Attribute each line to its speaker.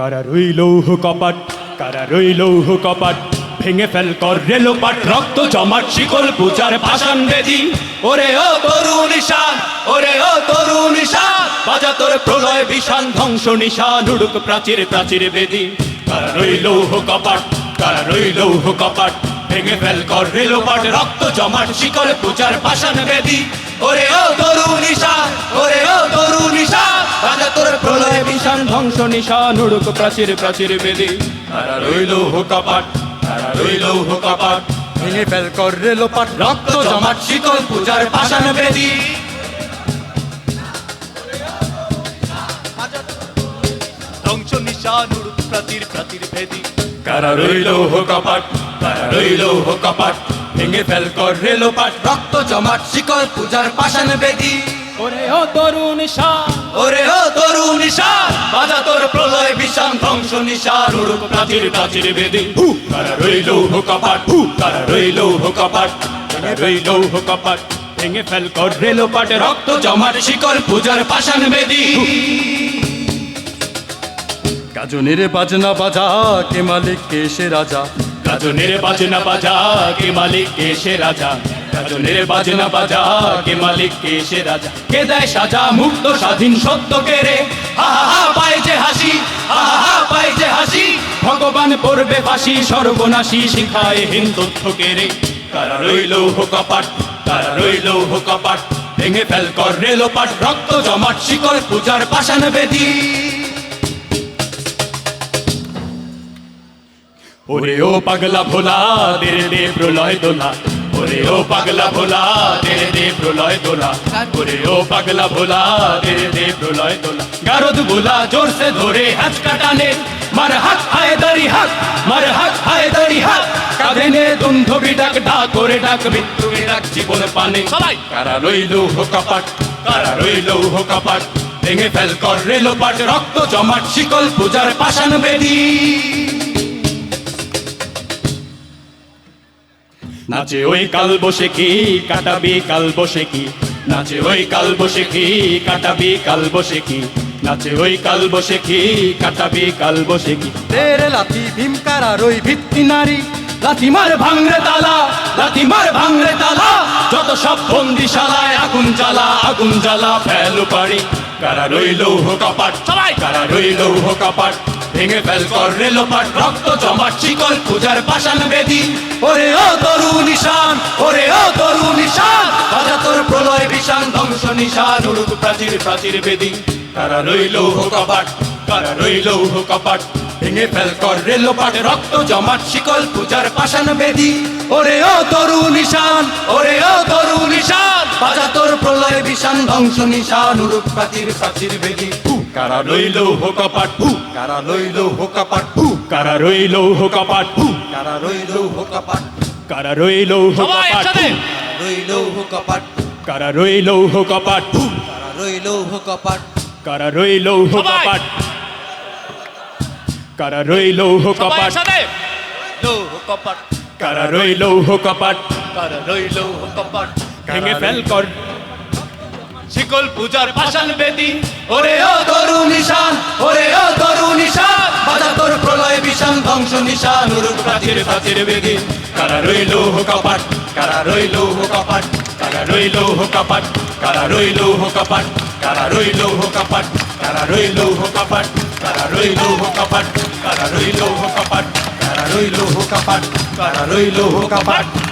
Speaker 1: কারা রইল কপাট কারা রইল কপাট ভেঙে ফেল কর রেলোপাট রক্ত জমাট, শিকল পূজার ভাষণ বেদি। ওরে ও তরুণ নিশান ওরে ও তরুণ নিশান বাজা তোর প্রলয় বিশান ধ্বংস নিশান, উড়ুক প্রাচীর প্রাচীর বেদি। কারা রইল কপাট কারা রইল কপাট ভেঙে ফেল কর রেলোপাট রক্ত জমাট, শিকল পূজার ভাষণ বেদি। ওরে প্রলয় বিশান ধ্বংস নিশান, উড়ুক প্রাচীর প্রাচীর বেদি। তারা রইল কপাট তারা রইল কপাট
Speaker 2: ভেঙে ফেল কর রেলোপাট
Speaker 1: রক্ত জমাট শিকল পূজার পাষাণ বেদি। ধ্বংস নিশান, উড়ুক প্রাচীর প্রাচীর বেদি। কারা রইল কপাট কারা রইল কপাট ভেঙে ফেল কর রেলোপাট রক্ত জমাট শিকল পূজার পাষাণ বেদি। ওরে ও তরুণ ওরে ও তরুণ বাজা তোর প্রলয় বিশান ধ্বংস নিশান উড়ুক প্রাচীর প্রাচীর বেদি। হু। কারা রইল কপাট হু। কারা রইল কপাট কারা রইল কপাট ভেঙে ফেল কর রেলোপাট রক্ত জমাট শিকল পূজার পাষাণ বেদি।
Speaker 2: গাজনের বাজনা বাজা কে মালিক কে সে রাজা?
Speaker 1: গাজনের বাজনা বাজা, কে মালিক, কে সে রাজা? গাজনের বাজনা বাজা, কে মালিক, কে সে রাজা? কে দেয় সাজা, মুক্ত, স্বাধীন, সত্য কে রে? হা হা হা, পায় যে হাসি আহা পায় যে হাসি। ভগবান পড়বে ফাঁসি, সর্বনাশী শিখায় হিন্দুত্ব কে রে? কারা রইল কপাট কারা রইল কপাট ভেঙে ফেল কর রেলোপাট রক্ত জমাট, শিকল পূজার পাষাণ বেদী। ওরে ও পাগলা ভোলা তেরে দে প্রলয় দোলা। ওরে ও পাগলা ভোলা তেরে দে প্রলয় দোলা। ওরে ও পাগলা ভোলা তেরে দে প্রলয় দোলা। গারদ ভোলা জোর সে ধরে হাত কাটানে মার হাত হায় দাড়ি হাত মার হাত হায় দাড়ি হাত। কাঁধে নে দুন্ধবি ডাক ডাক করে ডাক মৃত্যু ডাক জীবন পানে। সবাই। কারা রইল হো কপাট কারা রইল হো কপাট? ভেঙে ফেল কর রেলোপাট রক্ত জমাট শিকল পূজার পাষাণ বেদী। নাচে ওই কাল বসে কি কাটাবি কাল বসে কি? নাচে ওই কাল বসে কি কাটাবি কাল বসে কি? নাচে ওই কাল বসে কি কাটাবি কাল বসে কি?
Speaker 2: তেরে লাথি ভীম কারা রই ভিত্তি নারী
Speaker 1: লাথি মার ভাঙরে তালা লাথি মার ভাঙরে তালা। যত সব বন্দিশালায় আগুন জ্বালা আগুন জ্বালা ফেলু পারি কারা রইল কপাট সবাই কারা রইল হো কপাট ভেঙে ফেল কর রেলোপাট রক্ত জমাট শিকল পূজার পাষাণ বেদি। ওরে ও নিশান প্রলয় বিশান ধ্বংস নিশান উড়ুক প্রাচীর প্রাচীর বেদি। কারা রইল কপাট কারা রইল কপাট? ভেঙে ফেল কর রেলোপাট রক্ত জমাট শিকল পূজার পাষাণ বেদি। ওরে ও তরু নিশান ওরে ও তরু নিশান বাজা তোর প্রলয় বিশান ধ্বংস নিশান উড়ুক প্রাচীর প্রাচীর বেদি। কারা রইল হো কপাট
Speaker 2: কারা লইল হো কপাট
Speaker 1: কারা রইল হো কপাট
Speaker 2: কারা রইল হো কপাট
Speaker 1: কারা রইল হো কপাট হু।
Speaker 2: রইল হো কপাট
Speaker 1: কারা রইল লৌহ কপাট
Speaker 2: কারা রইল লৌহ কপাট
Speaker 1: কারা রইল লৌহ কপাট কারা রইল লৌহ কপাট
Speaker 2: কপাট
Speaker 1: কারা রইল লৌহ কপাট
Speaker 2: কারা রইল লৌহ কপাট
Speaker 1: ভেঙে ফেল কর। শিকল পূজার পাষাণ বেদি ওরে ও তরু নিশান ওরে ও তরু নিশান বাজা তোর প্রলয় বিশান ধ্বংস নিশান উরুক প্রাচীর প্রাচীর বেদি কারা রইল হো কপাট কারা রইল হো কপাট কারা রইল হো কপাট কারা রইল হো কপাট কারা রইল হো কপাট কারা রইল হো কপাট কারা রইল হো কপাট কারা রইল হো কপাট কারা রইল হো কপাট কারা রইল হো কপাট